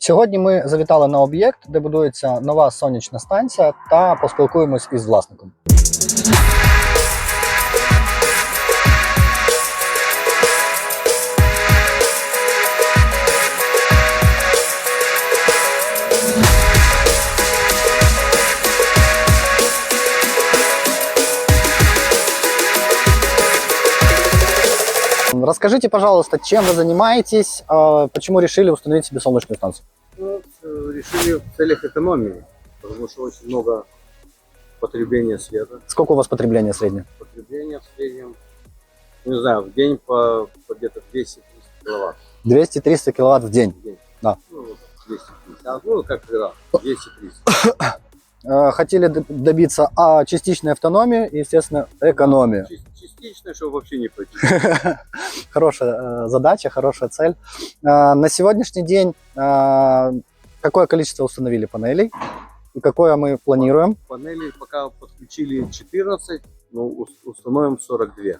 Сьогодні ми завітали на об'єкт, де будується нова сонячна станція, та поспілкуємось із власником. Расскажите, пожалуйста, чем вы занимаетесь, а, почему решили установить себе солнечную станцию? Ну, э, решили в целях экономии, потому что очень много потребления света. Сколько у вас потребление среднее? Потребление в среднем, ну, не знаю, в день по, по где-то 200-300 киловатт 200-300 киловатт в день. в день. Да. Ну, вот 250, ну, как когда, 200-300. Э, Хотели добиться а, частичной автономии и, естественно, экономии. Частично, чтобы вообще не платить. Хорошая э, задача, хорошая цель. Э, На сегодняшний день какое количество установили панелей и какое мы планируем? Панели пока подключили 14, но ус- установим 42.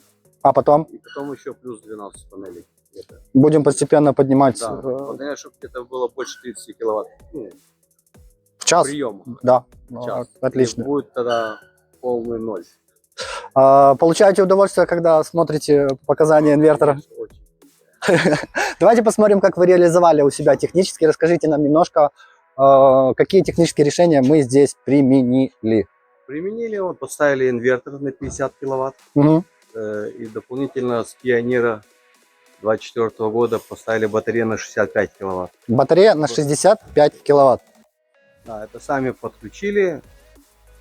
А потом И потом еще плюс 12 панелей. будем постепенно поднимать Да, чтобы где-то было больше 30 киловатт. Час. приема. Да, Ну, час. отлично. И будет тогда полный ноль. А, Получаете удовольствие, когда смотрите показания инвертора? Давайте посмотрим, как вы реализовали у себя технически. Расскажите нам немножко, э, какие технические решения мы здесь применили. Применили, вот, поставили инвертор на 50 киловатт. Э, и дополнительно с Пионера 24 года поставили батарею на 65 киловатт. Батарея на 65 киловатт. Да, это сами подключили.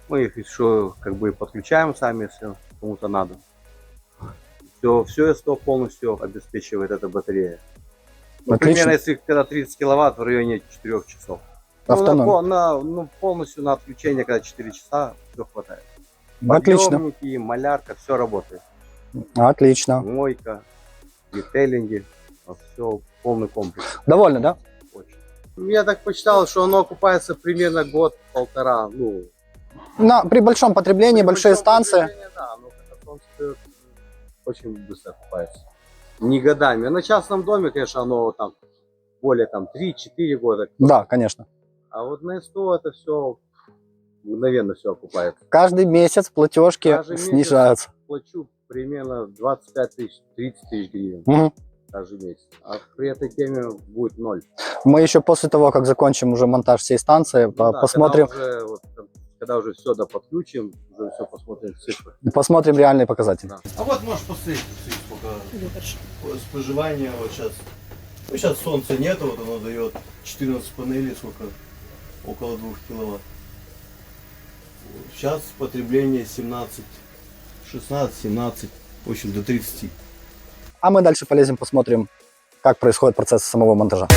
Мы их еще как бы подключаем сами, если кому-то надо. Все, все СТО полностью обеспечивает эта батарея. Ну, Отлично. примерно, если когда 30 киловатт в районе 4 часов. Ну, на, на- ну, полностью на отключение, когда 4 часа, все хватает. Отлично. Подъемники, малярка, все работает. Отлично. Мойка, детейлинги, все полный комплекс. Довольны, да? Я так посчитал, что оно окупается примерно год-полтора. Ну, На, при большом потреблении, при большие большом станции. потреблении, Да, но стоит, очень быстро окупается. Не годами. А на частном доме, конечно, оно там более там 3-4 года. Да, конечно. А вот на СТО это все мгновенно все окупается. Каждый месяц платежки Каждый месяц. снижаются. Плачу примерно 25 тысяч, 30 тысяч гривен Мгм. Каждый месяц. А при этой теме будет ноль. Мы еще после того, как закончим уже монтаж всей станции, Ну по- да, посмотрим, Когда уже, вот, когда уже все доподключим, уже все посмотрим цифры. посмотрим реальные показатели. Да. А вот можешь посмотреть, сколько споживания вот сейчас. Ну, сейчас солнца нет, вот оно дает 14 панелей, сколько? Около 2 киловатт. Сейчас потребление 17, 16, 17, в общем, до 30. А мы дальше полезем, посмотрим, как происходит процесс самого монтажа.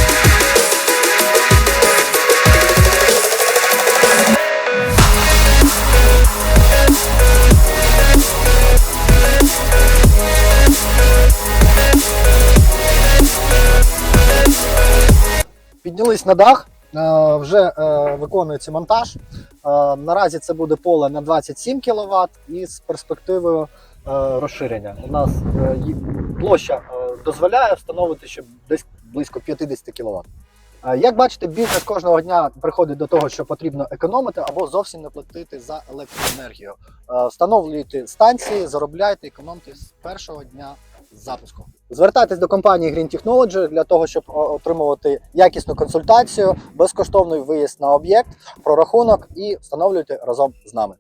Піднялись на дах, е, вже е, виконується монтаж. Е, Наразі це буде поле на 27 кВт і з перспективою розширення. У нас е, площа е, дозволяє встановити ще десь близько 50 кВт. Як бачите, бізнес кожного дня приходить до того, що потрібно економити або зовсім не платити за електроенергію. Е, Встановлюйте станції, заробляйте, економте з першого дня запуску. Звертайтесь до компанії Green Technology для того, щоб отримувати якісну консультацію, безкоштовний виїзд на об'єкт, прорахунок і встановлюйте разом з нами.